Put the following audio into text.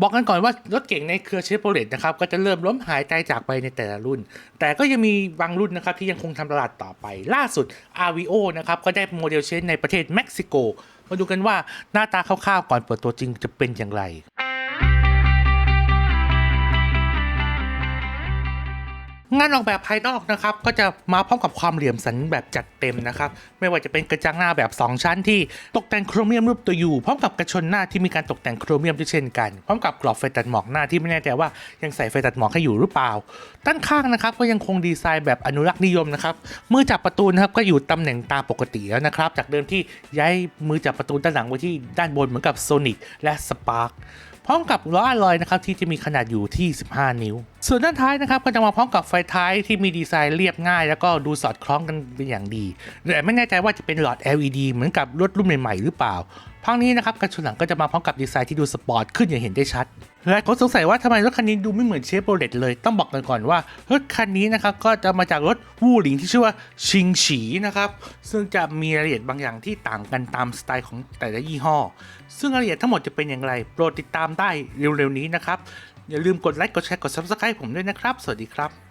บอกกันก่อนว่ารถเก่งในเครือเชฟโรเลตนะครับก็จะเริ่มล้มหายใจจากไปในแต่ละรุ่น แต่ก็ยังมีบางรุ่นนะครับที่ยังคงทำตลาดต่อไป ล่าสุด RVO นะครับก็ได้โมเดลเชนในประเทศเม็กซิโก มาดูกันว่าหน้าตาคร่าวๆก่อนเปิดตัวจริงจะเป็นอย่างไร งานออกแบบภายนอกนะครับก็จะมาพร้อมกับความเหลี่ยมสันแบบจัดเต็มนะครับไม่ว่าจะเป็นกระจังหน้าแบบ 2 ชั้นที่ตกแต่งโครเมียมรูปตัวยูพร้อมกับกระชนหน้าที่มีการตกแต่งโครเมียมด้วยเช่นกัน พร้อมกับกรอบไฟตัดหมอกหน้าที่ไม่แน่ใจว่ายังใส่ไฟตัดหมอกให้อยู่หรือเปล่า ด้านข้างนะครับก็ยังคงดีไซน์แบบอนุรักษ์นิยมนะครับมือจับประตูนะครับก็อยู่ตำแหน่งตามปกติแล้วนะครับจากเดิมที่ย้ายมือจับประตูด้านหลังไว้ที่ด้านบนเหมือนกับโซนิกและสปาร์คพร้อมกับล้ออลอยนะครับที่จะมีขนาดอยู่ที่ 15 นิ้ว ส่วนด้านท้ายนะครับก็จะมาพร้อมกับไฟท้ายที่มีดีไซน์เรียบง่าย แล้วก็ดูสอดคล้องกันเป็นอย่างดี แต่ไม่แน่ใจว่าจะเป็นหลอด LED เหมือนกับรถรุ่นใหม่ๆหรือเปล่าพังนี้นะครับกระชนหลังก็จะมาพร้อมกับดีไซน์ที่ดูสปอร์ตขึ้นอย่างเห็นได้ชัดและคนสงสัยว่าทำไมรถคันนี้ดูไม่เหมือนเชฟโรเลตเลย ต้องบอกกันก่อนว่ารถคันนี้นะครับก็จะมาจากรถวูหลิงที่ชื่อว่าชิงฉีนะครับ ซึ่งจะมีรายละเอียดบางอย่างที่ต่างกันตามสไตล์ของแต่ละยี่ห้อ ซึ่งรายละเอียดทั้งหมดจะเป็นอย่างไร โปรดติดตามได้เร็วๆนี้นะครับ อย่าลืมกดไลค์กดแชร์กด Subscribe ผมด้วยนะครับ สวัสดีครับ